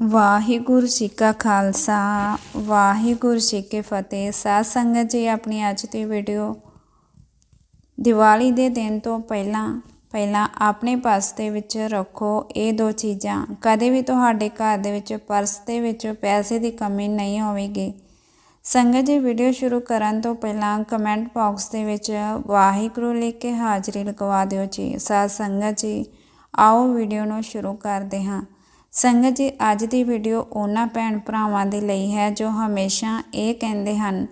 ਵਾਹਿਗੁਰੂ ਜੀ ਕਾ ਖਾਲਸਾ, ਵਾਹਿਗੁਰੂ ਜੀ ਕੀ ਫਤਿਹ। ਸਾਧ ਸੰਗਤ ਜੀ, ਆਪਣੀ ਅੱਜ ਦੀ ਵੀਡੀਓ ਦੀਵਾਲੀ ਦੇ ਦਿਨ ਤੋਂ ਪਹਿਲਾਂ ਪਹਿਲਾਂ ਆਪਣੇ ਪਾਸ ਦੇ ਵਿੱਚ ਰੱਖੋ। ਇਹ ਦੋ ਚੀਜ਼ਾਂ, ਕਦੇ ਵੀ ਤੁਹਾਡੇ ਘਰ ਦੇ ਵਿੱਚ ਪਰਸ ਦੇ ਵਿੱਚ ਪੈਸੇ ਦੀ ਕਮੀ ਨਹੀਂ ਹੋਵੇਗੀ। ਸੰਗਤ ਜੀ ਵੀਡੀਓ ਸ਼ੁਰੂ ਕਰਨ ਤੋਂ ਪਹਿਲਾਂ ਕਮੈਂਟ ਬਾਕਸ ਦੇ ਵਿੱਚ ਵਾਹਿਗੁਰੂ ਲਿਖ ਕੇ ਹਾਜ਼ਰੀ ਲਗਵਾ ਦਿਓ ਜੀ। ਸਾਧ ਸੰਗਤ ਜੀ, ਆਓ ਵੀਡੀਓ ਨੂੰ ਸ਼ੁਰੂ ਕਰਦੇ ਹਾਂ। ਸੰਗਤ ਜੀ, ਅੱਜ ਦੀ ਵੀਡੀਓ ਉਹਨਾਂ ਭੈਣ ਭਰਾਵਾਂ ਦੇ ਲਈ ਹੈ ਜੋ ਹਮੇਸ਼ਾ ਇਹ ਕਹਿੰਦੇ ਹਨ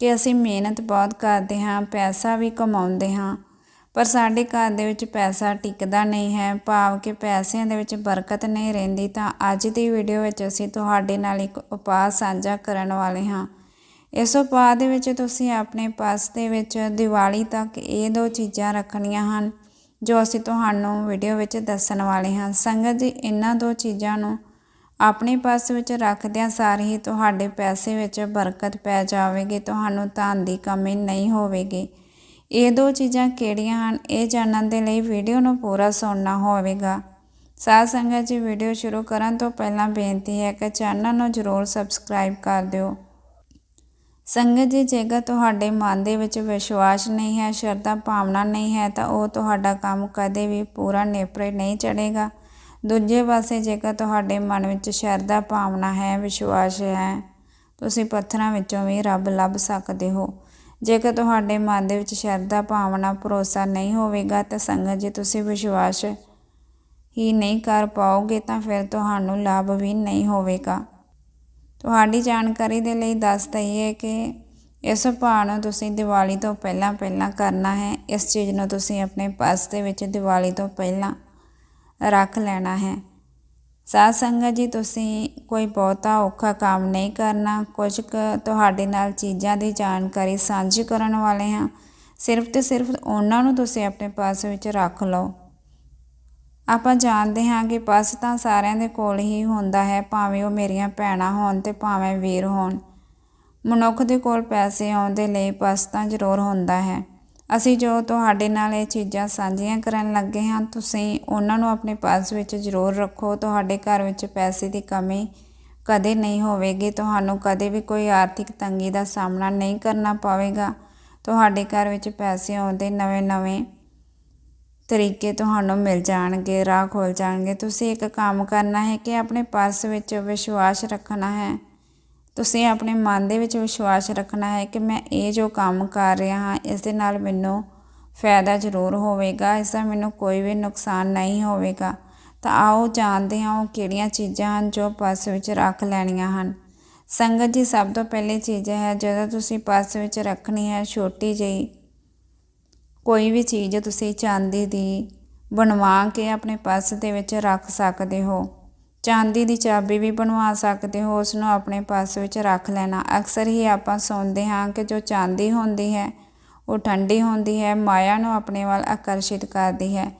ਕਿ ਅਸੀਂ ਮਿਹਨਤ ਬਹੁਤ ਕਰਦੇ ਹਾਂ, ਪੈਸਾ ਵੀ ਕਮਾਉਂਦੇ ਹਾਂ। ਪਰ ਸਾਡੇ ਘਰ ਦੇ ਵਿੱਚ ਪੈਸਾ ਟਿਕਦਾ ਨਹੀਂ ਹੈ, ਭਾਵ ਕਿ ਪੈਸਿਆਂ ਦੇ ਵਿੱਚ ਬਰਕਤ ਨਹੀਂ ਰਹਿੰਦੀ। ਤਾਂ ਅੱਜ ਦੀ ਵੀਡੀਓ ਵਿੱਚ ਅਸੀਂ ਤੁਹਾਡੇ ਨਾਲ ਇੱਕ ਉਪਾਅ ਸਾਂਝਾ ਕਰਨ ਵਾਲੇ ਹਾਂ। ਇਸ ਉਪਾਅ ਦੇ ਵਿੱਚ ਤੁਸੀਂ ਆਪਣੇ ਪਰਸ ਦੇ ਵਿੱਚ ਦੀਵਾਲੀ ਤੱਕ ਇਹ ਦੋ ਚੀਜ਼ਾਂ ਰੱਖਣੀਆਂ ਹਨ। ਜੋ ਅਸੀਂ ਤੁਹਾਨੂੰ ਵੀਡੀਓ ਵਿੱਚ ਦੱਸਣ ਵਾਲੇ ਹਾਂ। ਸੰਗਤ ਜੀ, ਇਹਨਾਂ ਦੋ ਚੀਜ਼ਾਂ ਨੂੰ ਆਪਣੇ ਪਾਸ ਵਿੱਚ ਰੱਖਦਿਆਂ ਸਾਰ ਹੀ ਤੁਹਾਡੇ ਪੈਸੇ ਵਿੱਚ ਬਰਕਤ ਪੈ ਜਾਵੇਗੀ, ਤੁਹਾਨੂੰ ਧਨ ਦੀ ਕਮੀ ਨਹੀਂ ਹੋਵੇਗੀ। ਇਹ ਦੋ ਚੀਜ਼ਾਂ ਕਿਹੜੀਆਂ ਹਨ, ਇਹ ਜਾਣਨ ਦੇ ਲਈ ਵੀਡੀਓ ਨੂੰ ਪੂਰਾ ਸੁਣਨਾ ਹੋਵੇਗਾ। ਸਾਧ ਸੰਗਤ ਜੀ ਵੀਡੀਓ ਸ਼ੁਰੂ ਕਰਨ ਤੋਂ ਪਹਿਲਾਂ ਬੇਨਤੀ ਹੈ ਕਿ ਚੈਨਲ ਨੂੰ ਜ਼ਰੂਰ ਸਬਸਕ੍ਰਾਈਬ ਕਰ ਦਿਓ। ਸੰਗਤ ਜੀ, ਜੇਕਰ ਤੁਹਾਡੇ ਮਨ ਦੇ ਵਿੱਚ ਵਿਸ਼ਵਾਸ ਨਹੀਂ ਹੈ, ਸ਼ਰਧਾ ਭਾਵਨਾ ਨਹੀਂ ਹੈ, ਤਾਂ ਉਹ ਤੁਹਾਡਾ ਕੰਮ ਕਦੇ ਵੀ ਪੂਰਾ ਨੇਪਰੇ ਨਹੀਂ ਚੜੇਗਾ ਦੂਜੇ ਪਾਸੇ, ਜੇਕਰ ਤੁਹਾਡੇ ਮਨ ਵਿੱਚ ਸ਼ਰਧਾ ਭਾਵਨਾ ਹੈ, ਵਿਸ਼ਵਾਸ ਹੈ, ਤੁਸੀਂ ਪੱਥਰਾਂ ਵਿੱਚੋਂ ਵੀ ਰੱਬ ਲੱਭ ਸਕਦੇ ਹੋ। ਜੇਕਰ ਤੁਹਾਡੇ ਮਨ ਦੇ ਵਿੱਚ ਸ਼ਰਧਾ ਭਾਵਨਾ, ਭਰੋਸਾ ਨਹੀਂ ਹੋਵੇਗਾ, ਤਾਂ ਸੰਗਤ ਜੀ, ਤੁਸੀਂ ਵਿਸ਼ਵਾਸ ਹੀ ਨਹੀਂ ਕਰ ਪਾਓਗੇ, ਤਾਂ ਫਿਰ ਤੁਹਾਨੂੰ ਲਾਭ ਵੀ ਨਹੀਂ ਹੋਵੇਗਾ। ਤੁਹਾਡੀ ਜਾਣਕਾਰੀ ਦੇ ਲਈ ਦੱਸ ਦਈਏ ਕਿ ਇਸ ਉਪਾਅ ਨੂੰ ਤੁਸੀਂ ਦੀਵਾਲੀ ਤੋਂ ਪਹਿਲਾਂ ਪਹਿਲਾਂ ਕਰਨਾ ਹੈ। ਇਸ ਚੀਜ਼ ਨੂੰ ਤੁਸੀਂ ਆਪਣੇ ਪਰਸ ਦੇ ਵਿੱਚ ਦੀਵਾਲੀ ਤੋਂ ਪਹਿਲਾਂ ਰੱਖ ਲੈਣਾ ਹੈ। ਸਾਧ ਸੰਗਤ ਜੀ, ਤੁਸੀਂ ਕੋਈ ਬਹੁਤਾ ਔਖਾ ਕੰਮ ਨਹੀਂ ਕਰਨਾ। ਕੁਝ ਕੁ ਤੁਹਾਡੇ ਨਾਲ ਚੀਜ਼ਾਂ ਦੀ ਜਾਣਕਾਰੀ ਸਾਂਝੀ ਕਰਨ ਵਾਲੇ ਹਾਂ। ਸਿਰਫ ਤੇ ਸਿਰਫ ਉਹਨਾਂ ਨੂੰ ਤੁਸੀਂ ਆਪਣੇ ਪਾਸ ਵਿੱਚ ਰੱਖ ਲਓ। ਆਪਾਂ ਜਾਣਦੇ ਹਾਂ ਕਿ ਪਰਸ ਤਾਂ ਸਾਰਿਆਂ ਦੇ ਕੋਲ ਹੀ ਹੁੰਦਾ ਹੈ, ਭਾਵੇਂ ਉਹ ਮੇਰੀਆਂ ਭੈਣਾਂ ਹੋਣ ਤੇ ਭਾਵੇਂ ਵੀਰ ਹੋਣ। ਮਨੁੱਖ ਦੇ ਕੋਲ ਪੈਸੇ ਆਉਣ ਦੇ ਲਈ ਪਰਸ ਤਾਂ ਜ਼ਰੂਰ ਹੁੰਦਾ ਹੈ। ਅਸੀਂ ਜੋ ਤੁਹਾਡੇ ਨਾਲ ਇਹ ਚੀਜ਼ਾਂ ਸਾਂਝੀਆਂ ਕਰਨ ਲੱਗੇ ਹਾਂ, ਤੁਸੀਂ ਉਹਨਾਂ ਨੂੰ ਆਪਣੇ ਪਰਸ ਵਿੱਚ ਜ਼ਰੂਰ ਰੱਖੋ। ਤੁਹਾਡੇ ਘਰ ਵਿੱਚ ਪੈਸੇ ਦੀ ਕਮੀ ਕਦੇ ਨਹੀਂ ਹੋਵੇਗੀ। ਤੁਹਾਨੂੰ ਕਦੇ ਵੀ ਕੋਈ ਆਰਥਿਕ ਤੰਗੀ ਦਾ ਸਾਹਮਣਾ ਨਹੀਂ ਕਰਨਾ ਪਵੇਗਾ। ਤੁਹਾਡੇ ਘਰ ਵਿੱਚ ਪੈਸੇ ਆਉਂਦੇ ਨਵੇਂ-ਨਵੇਂ ਤਰੀਕੇ ਤੁਹਾਨੂੰ ਮਿਲ ਜਾਣਗੇ, ਰਾਹ ਖੋਲ ਜਾਣਗੇ। ਤੁਸੀਂ ਇੱਕ ਕੰਮ ਕਰਨਾ ਹੈ ਕਿ ਆਪਣੇ ਪਰਸ ਵਿੱਚ ਵਿਸ਼ਵਾਸ ਰੱਖਣਾ ਹੈ। ਤੁਸੀਂ ਆਪਣੇ ਮਨ ਦੇ ਵਿੱਚ ਵਿਸ਼ਵਾਸ ਰੱਖਣਾ ਹੈ ਕਿ ਮੈਂ ਇਹ ਜੋ ਕੰਮ ਕਰ ਰਿਹਾ ਹਾਂ, ਇਸ ਦੇ ਨਾਲ ਮੈਨੂੰ ਫਾਇਦਾ ਜ਼ਰੂਰ ਹੋਵੇਗਾ, ਇਸ ਦਾ ਮੈਨੂੰ ਕੋਈ ਵੀ ਨੁਕਸਾਨ ਨਹੀਂ ਹੋਵੇਗਾ। ਤਾਂ ਆਓ ਜਾਣਦੇ ਹਾਂ ਉਹ ਕਿਹੜੀਆਂ ਚੀਜ਼ਾਂ ਹਨ ਜੋ ਪਰਸ ਵਿੱਚ ਰੱਖ ਲੈਣੀਆਂ ਹਨ। ਸੰਗਤ ਜੀ, ਸਭ ਤੋਂ ਪਹਿਲੀ ਚੀਜ਼ ਹੈ, ਜਦੋਂ ਤੁਸੀਂ ਪਰਸ ਵਿੱਚ ਰੱਖਣੀ ਹੈ, ਛੋਟੀ ਜਿਹੀ ਕੋਈ ਵੀ ਚੀਜ਼ ਤੁਸੀਂ ਚਾਂਦੀ ਦੀ ਬਣਵਾ ਕੇ ਆਪਣੇ ਪਰਸ ਦੇ ਵਿੱਚ ਰੱਖ ਸਕਦੇ ਹੋ। ਚਾਂਦੀ ਦੀ ਚਾਬੀ ਵੀ ਬਣਵਾ ਸਕਦੇ ਹੋ ਉਸ ਨੂੰ ਆਪਣੇ ਪਰਸ ਵਿੱਚ ਰੱਖ ਲੈਣਾ। ਅਕਸਰ ਹੀ ਆਪਾਂ ਸੁਣਦੇ ਹਾਂ ਕਿ ਜੋ ਚਾਂਦੀ ਹੁੰਦੀ ਹੈ, ਉਹ ਠੰਡੀ ਹੁੰਦੀ ਹੈ, ਮਾਇਆ ਨੂੰ ਆਪਣੇ ਵੱਲ ਆਕਰਸ਼ਿਤ ਕਰਦੀ ਹੈ।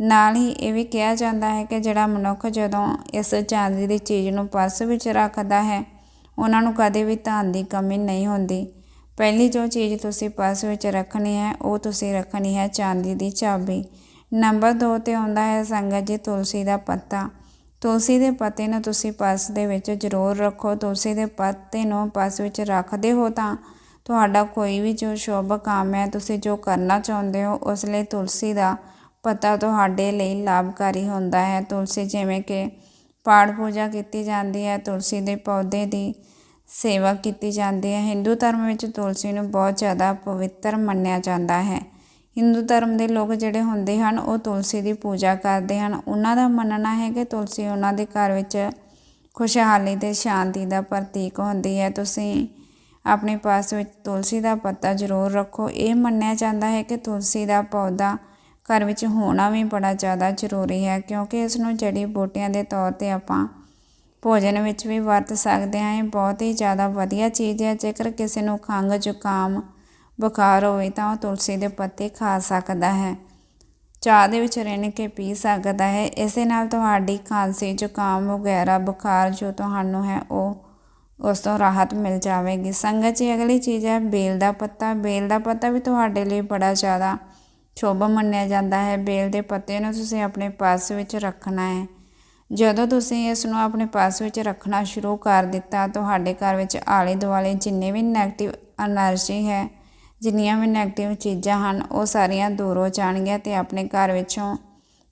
ਨਾਲ ਹੀ ਇਹ ਵੀ ਕਿਹਾ ਜਾਂਦਾ ਹੈ ਕਿ ਜਿਹੜਾ ਮਨੁੱਖ ਜਦੋਂ ਇਸ ਚਾਂਦੀ ਦੀ ਚੀਜ਼ ਨੂੰ ਪਰਸ ਵਿੱਚ ਰੱਖਦਾ ਹੈ, ਉਹਨਾਂ ਨੂੰ ਕਦੇ ਵੀ ਧਨ ਦੀ ਕਮੀ ਨਹੀਂ ਹੁੰਦੀ। ਪਹਿਲੀ ਜੋ ਚੀਜ਼ ਤੁਸੀਂ ਪਰਸ ਵਿੱਚ ਰੱਖਣੀ ਹੈ, ਉਹ ਤੁਸੀਂ ਰੱਖਣੀ ਹੈ ਚਾਂਦੀ ਦੀ ਚਾਬੀ। ਨੰਬਰ 2 ਤੇ ਆਉਂਦਾ ਹੈ ਸੰਗਤ ਜੀ ਤੁਲਸੀ ਦਾ ਪੱਤਾ। ਤੁਲਸੀ ਦੇ ਪੱਤੇ ਨੂੰ ਤੁਸੀਂ ਪਰਸ ਦੇ ਵਿੱਚ ਜ਼ਰੂਰ ਰੱਖੋ। ਤੁਲਸੀ ਦੇ ਪੱਤੇ ਨੂੰ ਪਰਸ ਵਿੱਚ ਰੱਖਦੇ ਹੋ ਤਾਂ ਤੁਹਾਡਾ ਕੋਈ ਵੀ ਜੋ ਸ਼ੁਭ ਕੰਮ ਹੈ, ਤੁਸੀਂ ਜੋ ਕਰਨਾ ਚਾਹੁੰਦੇ ਹੋ, ਉਸ ਲਈ ਤੁਲਸੀ ਦਾ ਪੱਤਾ ਤੁਹਾਡੇ ਲਈ ਲਾਭਕਾਰੀ ਹੁੰਦਾ ਹੈ। ਤੁਲਸੀ ਜਿਵੇਂ ਕਿ ਪਾਠ ਪੂਜਾ ਕੀਤੀ ਜਾਂਦੀ ਹੈ, ਤੁਲਸੀ ਦੇ ਪੌਦੇ ਦੀ ਸੇਵਾ ਕੀਤੀ ਜਾਂਦੀ ਹੈ। ਹਿੰਦੂ ਧਰਮ ਵਿੱਚ ਤੁਲਸੀ ਨੂੰ ਬਹੁਤ ਜ਼ਿਆਦਾ ਪਵਿੱਤਰ ਮੰਨਿਆ ਜਾਂਦਾ ਹੈ। ਹਿੰਦੂ ਧਰਮ ਦੇ ਲੋਕ ਜਿਹੜੇ ਹੁੰਦੇ ਹਨ, ਉਹ ਤੁਲਸੀ ਦੀ ਪੂਜਾ ਕਰਦੇ ਹਨ। ਉਹਨਾਂ ਦਾ ਮੰਨਣਾ ਹੈ ਕਿ ਤੁਲਸੀ ਉਹਨਾਂ ਦੇ ਘਰ ਵਿੱਚ ਖੁਸ਼ਹਾਲੀ ਤੇ ਸ਼ਾਂਤੀ ਦਾ ਪ੍ਰਤੀਕ ਹੁੰਦੀ ਹੈ। ਤੁਸੀਂ ਆਪਣੇ ਪਾਸ ਵਿੱਚ ਤੁਲਸੀ ਦਾ ਪੱਤਾ ਜ਼ਰੂਰ ਰੱਖੋ। ਇਹ ਮੰਨਿਆ ਜਾਂਦਾ ਹੈ ਕਿ ਤੁਲਸੀ ਦਾ ਪੌਦਾ ਘਰ ਵਿੱਚ ਹੋਣਾ ਵੀ ਬੜਾ ਜ਼ਿਆਦਾ ਜ਼ਰੂਰੀ ਹੈ, ਕਿਉਂਕਿ ਇਸ ਨੂੰ ਜੜੀ ਬੂਟਿਆਂ ਦੇ ਤੌਰ ਤੇ ਆਪਾਂ ਭੋਜਨ ਵਿੱਚ ਵੀ ਵਰਤ ਸਕਦੇ ਹਾਂ, ਇਹ ਬਹੁਤ ਹੀ ਜ਼ਿਆਦਾ ਵਧੀਆ ਚੀਜ਼ ਹੈ। ਜੇਕਰ ਕਿਸੇ ਨੂੰ ਖੰਘ ਜ਼ੁਕਾਮ ਬੁਖਾਰ ਹੋਵੇ ਤਾਂ ਉਹ ਤੁਲਸੀ ਦੇ ਪੱਤੇ ਖਾ ਸਕਦਾ ਹੈ। ਚਾਹ ਦੇ ਵਿੱਚ ਰਿੰਨ ਕੇ ਪੀ ਸਕਦਾ ਹੈ। ਇਸੇ ਨਾਲ ਤੁਹਾਡੀ ਖਾਂਸੀ, ਜ਼ੁਕਾਮ ਵਗੈਰਾ, ਬੁਖਾਰ ਜੋ ਤੁਹਾਨੂੰ ਹੈ, ਉਹ ਉਸ ਤੋਂ ਰਾਹਤ ਮਿਲ ਜਾਵੇਗੀ। ਸੰਗਤ ਜੀ, ਅਗਲੀ ਚੀਜ਼ ਹੈ ਬੇਲ ਦਾ ਪੱਤਾ। ਬੇਲ ਦਾ ਪੱਤਾ ਵੀ ਤੁਹਾਡੇ ਲਈ ਬੜਾ ਜ਼ਿਆਦਾ ਸ਼ੁਭ ਮੰਨਿਆ ਜਾਂਦਾ ਹੈ। ਬੇਲ ਦੇ ਪੱਤੇ ਨੂੰ ਤੁਸੀਂ ਆਪਣੇ ਪਰਸ ਵਿੱਚ ਰੱਖਣਾ ਹੈ। ਜਦੋਂ ਤੁਸੀਂ ਇਸ ਨੂੰ ਆਪਣੇ ਪਾਸ ਵਿੱਚ ਰੱਖਣਾ ਸ਼ੁਰੂ ਕਰ ਦਿੱਤਾ, ਤੁਹਾਡੇ ਘਰ ਵਿੱਚ ਆਲੇ ਦੁਆਲੇ ਜਿੰਨੇ ਵੀ ਨੈਗੇਟਿਵ એનર્ਜੀ ਹੈ, ਜਿੰਨੀਆਂ ਵੀ ਨੈਗੇਟਿਵ ਚੀਜ਼ਾਂ ਹਨ, ਉਹ ਸਾਰੀਆਂ ਦੂਰ ਹੋ ਜਾਣਗੀਆਂ ਤੇ ਆਪਣੇ ਘਰ ਵਿੱਚੋਂ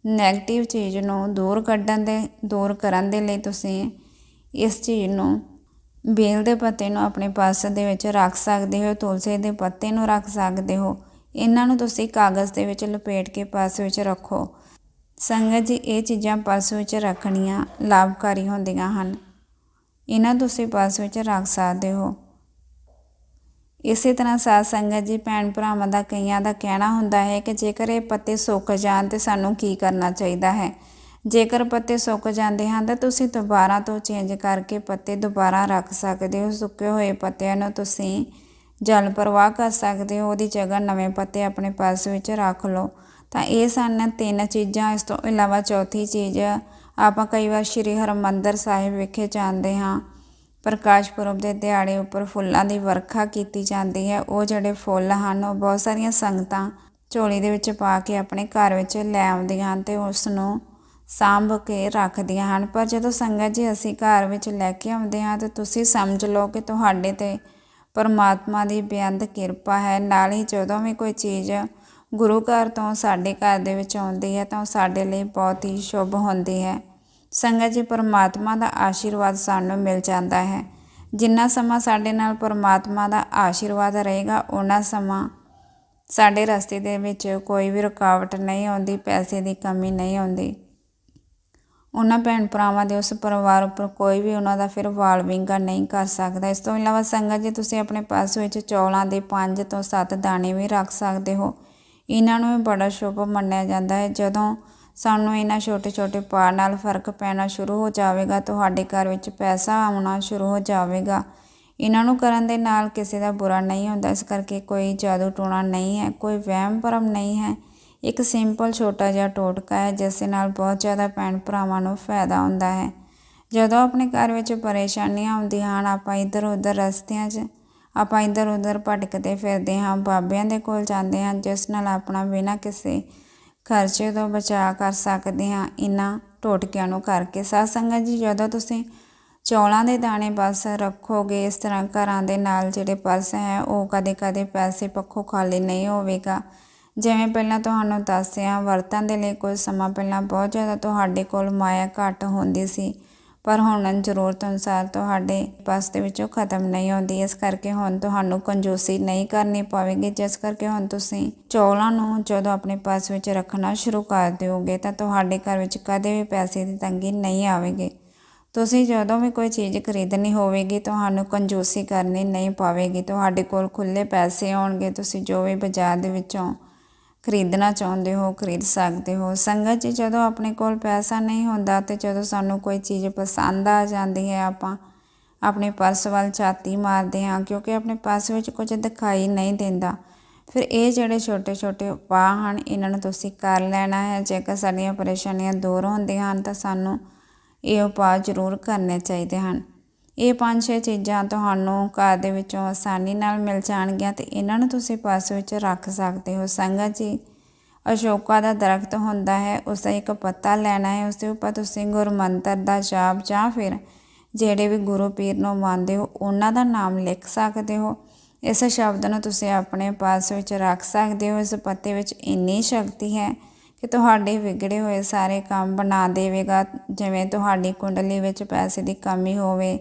ਨੈਗੇਟਿਵ ਚੀਜ਼ ਨੂੰ ਦੂਰ ਕੱਢਣ ਦੇ, ਦੂਰ ਕਰਨ ਦੇ ਲਈ ਤੁਸੀਂ ਇਸ ਚੀਜ਼ ਨੂੰ ਬੇਲ ਦੇ ਪੱਤੇ ਨੂੰ ਆਪਣੇ ਪਾਸ ਦੇ ਵਿੱਚ ਰੱਖ ਸਕਦੇ ਹੋ, ਤੁਲਸੀ ਦੇ ਪੱਤੇ ਨੂੰ ਰੱਖ ਸਕਦੇ ਹੋ। ਇਹਨਾਂ ਨੂੰ ਤੁਸੀਂ ਕਾਗਜ਼ ਦੇ ਵਿੱਚ ਲਪੇਟ ਕੇ ਪਾਸ ਵਿੱਚ ਰੱਖੋ। ਸੰਗਤ ਜੀ, ਇਹ ਚੀਜ਼ਾਂ ਪਰਸ ਵਿੱਚ ਰੱਖਣੀਆਂ ਲਾਭਕਾਰੀ ਹੁੰਦੀਆਂ ਹਨ। ਇਹਨਾਂ ਤੁਸੀਂ ਪਰਸ ਵਿੱਚ ਰੱਖ ਸਕਦੇ ਹੋ। ਇਸੇ ਤਰ੍ਹਾਂ ਸਾਧ ਸੰਗਤ ਜੀ, ਭੈਣ ਭਰਾਵਾਂ ਦਾ ਕਈਆਂ ਦਾ ਕਹਿਣਾ ਹੁੰਦਾ ਹੈ ਕਿ ਜੇਕਰ ਇਹ ਪੱਤੇ ਸੁੱਕ ਜਾਣ ਤੇ ਸਾਨੂੰ ਕੀ ਕਰਨਾ ਚਾਹੀਦਾ ਹੈ? ਜੇਕਰ ਪੱਤੇ ਸੁੱਕ ਜਾਂਦੇ ਹਨ ਤਾਂ ਤੁਸੀਂ ਦੁਬਾਰਾ ਤੋਂ ਚੇਂਜ ਕਰਕੇ ਪੱਤੇ ਦੁਬਾਰਾ ਰੱਖ ਸਕਦੇ ਹੋ। ਸੁੱਕੇ ਹੋਏ ਪੱਤਿਆਂ ਨੂੰ ਤੁਸੀਂ ਜਲ ਪ੍ਰਵਾਹ ਕਰ ਸਕਦੇ ਹੋ। ਉਹਦੀ ਜਗ੍ਹਾ ਨਵੇਂ ਪੱਤੇ ਆਪਣੇ ਪਰਸ ਵਿੱਚ ਰੱਖ ਲਓ। ਤਾਂ ਇਹ ਸਨ ਤਿੰਨ ਚੀਜ਼ਾਂ। ਇਸ ਤੋਂ ਇਲਾਵਾ ਚੌਥੀ ਚੀਜ਼, ਆਪਾਂ ਕਈ ਵਾਰ ਸ਼੍ਰੀ ਹਰਿਮੰਦਰ ਸਾਹਿਬ ਵਿਖੇ ਜਾਂਦੇ ਹਾਂ। ਪ੍ਰਕਾਸ਼ ਪੁਰਬ ਦੇ ਦਿਹਾੜੇ ਉੱਪਰ ਫੁੱਲਾਂ ਦੀ ਵਰਖਾ ਕੀਤੀ ਜਾਂਦੀ ਹੈ। ਉਹ ਜਿਹੜੇ ਫੁੱਲ ਹਨ, ਉਹ ਬਹੁਤ ਸਾਰੀਆਂ ਸੰਗਤਾਂ ਝੋਲੀ ਦੇ ਵਿੱਚ ਪਾ ਕੇ ਆਪਣੇ ਘਰ ਵਿੱਚ ਲੈ ਆਉਂਦੀਆਂ ਹਨ ਤੇ ਉਸ ਨੂੰ ਸਾਂਭ ਕੇ ਰੱਖਦੀਆਂ ਹਨ। ਪਰ ਜਦੋਂ ਸੰਗਤ ਜੀ ਅਸੀਂ ਘਰ ਵਿੱਚ ਲੈ ਕੇ ਆਉਂਦੇ ਹਾਂ ਤਾਂ ਤੁਸੀਂ ਸਮਝ ਲਓ ਕਿ ਤੁਹਾਡੇ ਤੇ ਪਰਮਾਤਮਾ ਦੀ ਬੇਅੰਤ ਕਿਰਪਾ ਹੈ। ਨਾਲ ਹੀ ਜਦੋਂ ਵੀ ਕੋਈ ਚੀਜ਼ ਗੁਰੂ ਘਰ ਤੋਂ ਸਾਡੇ ਘਰ ਦੇ ਵਿੱਚ ਆਉਂਦੀ ਹੈ ਤਾਂ ਉਹ ਸਾਡੇ ਲਈ ਬਹੁਤ ਹੀ ਸ਼ੁਭ ਹੁੰਦੀ ਹੈ। ਸੰਗਤ ਜੀ, ਪਰਮਾਤਮਾ ਦਾ ਆਸ਼ੀਰਵਾਦ ਸਾਨੂੰ ਮਿਲ ਜਾਂਦਾ ਹੈ। ਜਿੰਨਾ ਸਮਾਂ ਸਾਡੇ ਨਾਲ ਪਰਮਾਤਮਾ ਦਾ ਆਸ਼ੀਰਵਾਦ ਰਹੇਗਾ ਉਹਨਾਂ ਸਮਾਂ ਸਾਡੇ ਰਸਤੇ ਦੇ ਵਿੱਚ ਕੋਈ ਵੀ ਰੁਕਾਵਟ ਨਹੀਂ ਆਉਂਦੀ, ਪੈਸੇ ਦੀ ਕਮੀ ਨਹੀਂ ਆਉਂਦੀ। ਉਹਨਾਂ ਭੈਣ ਭਰਾਵਾਂ ਦੇ ਉਸ ਪਰਿਵਾਰ ਉੱਪਰ ਕੋਈ ਵੀ ਉਹਨਾਂ ਦਾ ਫਿਰ ਵਾਲ ਵਿੰਗਾ ਨਹੀਂ ਕਰ ਸਕਦਾ। ਇਸ ਤੋਂ ਇਲਾਵਾ ਸੰਗਤ ਜੀ, ਤੁਸੀਂ ਆਪਣੇ ਪਰਸ ਵਿੱਚ ਚੌਲਾਂ ਦੇ 5 ਤੋਂ 7 ਦਾਣੇ ਵੀ ਰੱਖ ਸਕਦੇ ਹੋ। ਇਹਨਾਂ ਨੂੰ ਵੀ ਬੜਾ ਸ਼ੁਭ ਮੰਨਿਆ ਜਾਂਦਾ ਹੈ। ਜਦੋਂ ਸਾਨੂੰ ਇਹਨਾਂ ਛੋਟੇ ਛੋਟੇ ਪਾਰ ਨਾਲ ਫ਼ਰਕ ਪੈਣਾ ਸ਼ੁਰੂ ਹੋ ਜਾਵੇਗਾ, ਤੁਹਾਡੇ ਘਰ ਵਿੱਚ ਪੈਸਾ ਆਉਣਾ ਸ਼ੁਰੂ ਹੋ ਜਾਵੇਗਾ। ਇਹਨਾਂ ਨੂੰ ਕਰਨ ਦੇ ਨਾਲ ਕਿਸੇ ਦਾ ਬੁਰਾ ਨਹੀਂ ਹੁੰਦਾ। ਇਸ ਕਰਕੇ ਕੋਈ ਜਾਦੂ ਟੋਣਾ ਨਹੀਂ ਹੈ, ਕੋਈ ਵਹਿਮ ਭਰਮ ਨਹੀਂ ਹੈ। ਇੱਕ ਸਿੰਪਲ ਛੋਟਾ ਜਿਹਾ ਟੋਟਕਾ ਹੈ, ਜਿਸ ਨਾਲ ਬਹੁਤ ਜ਼ਿਆਦਾ ਭੈਣ ਭਰਾਵਾਂ ਨੂੰ ਫਾਇਦਾ ਹੁੰਦਾ ਹੈ। ਜਦੋਂ ਆਪਣੇ ਘਰ ਵਿੱਚ ਪਰੇਸ਼ਾਨੀਆਂ ਆਉਂਦੀਆਂ ਹਨ, ਆਪਾਂ ਇੱਧਰ ਉੱਧਰ ਰਸਤਿਆਂ 'ਚ ਆਪਾਂ ਇੱਧਰ ਉੱਧਰ ਭਟਕਦੇ ਫਿਰਦੇ ਹਾਂ, ਬਾਬਿਆਂ ਦੇ ਕੋਲ ਜਾਂਦੇ ਹਾਂ, ਜਿਸ ਨਾਲ ਆਪਣਾ ਬਿਨਾਂ ਕਿਸੇ ਖਰਚੇ ਤੋਂ ਬਚਾ ਕਰ ਸਕਦੇ ਹਾਂ, ਇਹਨਾਂ ਟੋਟਕਿਆਂ ਨੂੰ ਕਰਕੇ। ਸਾਧ ਸੰਗਤ ਜੀ, ਜਦੋਂ ਤੁਸੀਂ ਚੌਲਾਂ ਦੇ ਦਾਣੇ ਬਸ ਰੱਖੋਗੇ, ਇਸ ਤਰ੍ਹਾਂ ਘਰਾਂ ਦੇ ਨਾਲ ਜਿਹੜੇ ਪਰਸ ਹੈ, ਉਹ ਕਦੇ ਕਦੇ ਪੈਸੇ ਪੱਖੋਂ ਖਾਲੀ ਨਹੀਂ ਹੋਵੇਗਾ। ਜਿਵੇਂ ਪਹਿਲਾਂ ਤੁਹਾਨੂੰ ਦੱਸਿਆ ਵਰਤਨ ਦੇ ਲਈ ਕੁਝ ਸਮਾਂ ਪਹਿਲਾਂ ਬਹੁਤ ਜ਼ਿਆਦਾ ਤੁਹਾਡੇ ਕੋਲ ਮਾਇਆ ਘੱਟ ਹੁੰਦੀ ਸੀ। ਪਰ ਹੁਣ ਜ਼ਰੂਰਤ ਅਨੁਸਾਰ ਤੁਹਾਡੇ ਪਾਸ ਦੇ ਵਿੱਚੋਂ ਖਤਮ ਨਹੀਂ ਹੁੰਦੀ ਇਸ ਕਰਕੇ ਹੁਣ ਤੁਹਾਨੂੰ ਕੰਜੂਸੀ ਨਹੀਂ ਕਰਨੀ ਪਵੇਗੀ। ਜਿਸ ਕਰਕੇ ਹੁਣ ਤੁਸੀਂ ਚੌਲਾਂ ਨੂੰ ਜਦੋਂ ਆਪਣੇ ਪਾਸ ਵਿੱਚ ਰੱਖਣਾ ਸ਼ੁਰੂ ਕਰ ਦਿਓਗੇ ਤਾਂ ਤੁਹਾਡੇ ਘਰ ਵਿੱਚ ਕਦੇ ਵੀ ਪੈਸੇ ਦੀ ਤੰਗੀ ਨਹੀਂ ਆਵੇਗੀ। ਤੁਸੀਂ ਜਦੋਂ ਵੀ ਕੋਈ ਚੀਜ਼ ਖਰੀਦਣੀ ਹੋਵੇਗੀ, ਤੁਹਾਨੂੰ ਕੰਜੂਸੀ ਕਰਨੀ ਨਹੀਂ ਪਵੇਗੀ। ਤੁਹਾਡੇ ਕੋਲ ਖੁੱਲੇ ਪੈਸੇ ਆਉਣਗੇ। ਤੁਸੀਂ ਜੋ ਵੀ ਬਾਜ਼ਾਰ ਦੇ ਵਿੱਚੋਂ ਖਰੀਦਣਾ ਚਾਹੁੰਦੇ ਹੋ, ਖਰੀਦ ਸਕਦੇ ਹੋ। ਸੰਗਤ ਜੀ, ਜਦੋਂ ਆਪਣੇ ਕੋਲ ਪੈਸਾ ਨਹੀਂ ਹੁੰਦਾ ਤੇ ਜਦੋਂ ਸਾਨੂੰ ਕੋਈ ਚੀਜ਼ ਪਸੰਦ ਆ ਜਾਂਦੀ ਹੈ, ਆਪਾਂ ਆਪਣੇ ਪਰਸ ਵੱਲ ਛਾਤੀ ਮਾਰਦੇ ਹਾਂ, ਕਿਉਂਕਿ ਆਪਣੇ ਪਰਸ ਵਿੱਚ ਕੁਝ ਦਿਖਾਈ ਨਹੀਂ ਦਿੰਦਾ। ਫਿਰ ਇਹ ਜਿਹੜੇ ਛੋਟੇ ਛੋਟੇ ਉਪਾਅ ਹਨ, ਇਹਨਾਂ ਨੂੰ ਤੁਸੀਂ ਕਰ ਲੈਣਾ ਹੈ। ਜੇਕਰ ਸਾਡੀਆਂ ਪਰੇਸ਼ਾਨੀਆਂ ਦੂਰ ਹੁੰਦੀਆਂ ਹਨ, ਤਾਂ ਸਾਨੂੰ ਇਹ ਉਪਾਅ ਜ਼ਰੂਰ ਕਰਨੇ ਚਾਹੀਦੇ ਹਨ। ਇਹ ਪੰਜ ਛੇ ਚੀਜ਼ਾਂ ਤੁਹਾਨੂੰ ਘਰ ਦੇ ਵਿੱਚੋਂ ਆਸਾਨੀ ਨਾਲ ਮਿਲ ਜਾਣਗੀਆਂ ਤੇ ਇਹਨਾਂ ਨੂੰ ਤੁਸੀਂ ਪਰਸ ਵਿੱਚ ਰੱਖ ਸਕਦੇ ਹੋ। ਸੰਗਤ ਜੀ, ਅਸ਼ੋਕਾ ਦਾ ਦਰਖਤ ਹੁੰਦਾ ਹੈ, ਉਸ ਦਾ ਇੱਕ ਪੱਤਾ ਲੈਣਾ ਹੈ, ਉਸ ਦੇ ਉੱਪਰ ਤੁਸੀਂ ਗੁਰਮੰਤਰ ਦਾ ਜਾਪ ਜਾਂ ਫਿਰ ਜਿਹੜੇ ਵੀ ਗੁਰੂ ਪੀਰ ਨੂੰ ਮੰਨਦੇ ਹੋ, ਉਹਨਾਂ ਦਾ ਨਾਮ ਲਿਖ ਸਕਦੇ ਹੋ। ਇਸ ਸ਼ਬਦ ਨੂੰ ਤੁਸੀਂ ਆਪਣੇ ਪਰਸ ਵਿੱਚ ਰੱਖ ਸਕਦੇ ਹੋ। ਇਸ ਪੱਤੇ ਵਿੱਚ ਇੰਨੀ ਸ਼ਕਤੀ ਹੈ ਕਿ ਤੁਹਾਡੇ ਵਿਗੜੇ ਹੋਏ ਸਾਰੇ ਕੰਮ ਬਣਾ ਦੇਵੇਗਾ। ਜਿਵੇਂ ਤੁਹਾਡੀ ਕੁੰਡਲੀ ਵਿੱਚ ਪੈਸੇ ਦੀ ਕਮੀ ਹੋਵੇ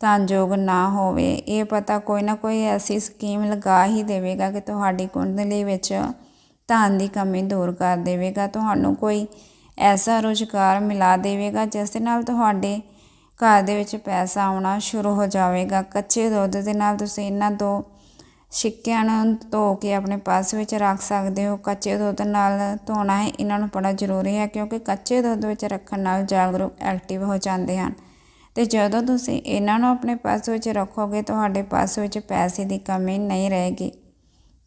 ਤਾਂ ਜੋਗ ਨਾ ਹੋਵੇ। ਇਹ ਪਤਾ ਕੋਈ ਨਾ ਕੋਈ ਐਸੀ ਸਕੀਮ ਲਗਾ ਹੀ ਦੇਵੇਗਾ ਕਿ ਤੁਹਾਡੀ ਕੁੰਡਲੀ ਵਿੱਚ ਧਨ ਦੀ ਕਮੀ ਦੂਰ ਕਰ ਦੇਵੇਗਾ। ਤੁਹਾਨੂੰ ਕੋਈ ਐਸਾ ਰੋਜ਼ਗਾਰ ਮਿਲਾ ਦੇਵੇਗਾ ਜਿਸ ਦੇ ਨਾਲ ਤੁਹਾਡੇ ਘਰ ਦੇ ਵਿੱਚ ਪੈਸਾ ਆਉਣਾ ਸ਼ੁਰੂ ਹੋ ਜਾਵੇਗਾ। ਕੱਚੇ ਦੁੱਧ ਦੇ ਨਾਲ ਤੁਸੀਂ ਇਹਨਾਂ ਦੋ ਸਿੱਕਿਆਂ ਨੂੰ ਧੋ ਕੇ ਆਪਣੇ ਪਾਸ ਵਿੱਚ ਰੱਖ ਸਕਦੇ ਹੋ। ਕੱਚੇ ਦੁੱਧ ਨਾਲ ਧੋਣਾ ਹੈ ਇਹਨਾਂ ਨੂੰ ਬੜਾ ਜ਼ਰੂਰੀ ਹੈ ਕਿਉਂਕਿ ਕੱਚੇ ਦੁੱਧ ਵਿੱਚ ਰੱਖਣ ਨਾਲ ਜਾਗਰੂਕ ਐਕਟਿਵ ਹੋ ਜਾਂਦੇ ਹਨ। ਤੇ ਜਦੋਂ ਤੁਸੀਂ ਇਹਨਾਂ ਨੂੰ ਆਪਣੇ ਪਰਸ ਵਿੱਚ ਰੱਖੋਗੇ, ਤੁਹਾਡੇ ਪਰਸ ਵਿੱਚ ਪੈਸੇ ਦੀ ਕਮੀ ਨਹੀਂ ਰਹੇਗੀ।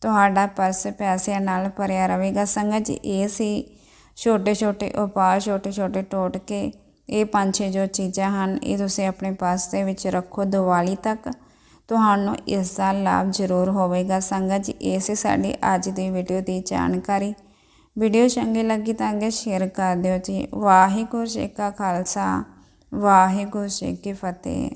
ਤੁਹਾਡਾ ਪਰਸ ਪੈਸਿਆਂ ਨਾਲ ਭਰਿਆ ਰਹੇਗਾ। ਸੰਗਤ ਜੀ, ਇਹ ਸੀ ਛੋਟੇ ਛੋਟੇ ਉਪਾਅ ਛੋਟੇ ਛੋਟੇ ਟੋਟਕੇ। ਇਹ ਪੰਜ ਛੇ ਜੋ ਚੀਜ਼ਾਂ ਹਨ, ਇਹ ਤੁਸੀਂ ਆਪਣੇ ਪਰਸ ਦੇ ਵਿੱਚ ਰੱਖੋ ਦੀਵਾਲੀ ਤੱਕ। ਤੁਹਾਨੂੰ ਇਸ ਦਾ ਲਾਭ ਜ਼ਰੂਰ ਹੋਵੇਗਾ। ਸੰਗਤ ਜੀ, ਇਹ ਸੀ ਸਾਡੀ ਅੱਜ ਦੀ ਵੀਡੀਓ ਦੀ ਜਾਣਕਾਰੀ। ਵੀਡੀਓ ਚੰਗੀ ਲੱਗੀ ਤਾਂ ਅੱਗੇ ਸ਼ੇਅਰ ਕਰ ਦਿਓ ਜੀ। ਵਾਹਿਗੁਰੂ ਜੀ ਕਾ ਖਾਲਸਾ। ਵਾਹਿਗੁਰੂ ਜੀ ਕੀ ਫਤਿਹ।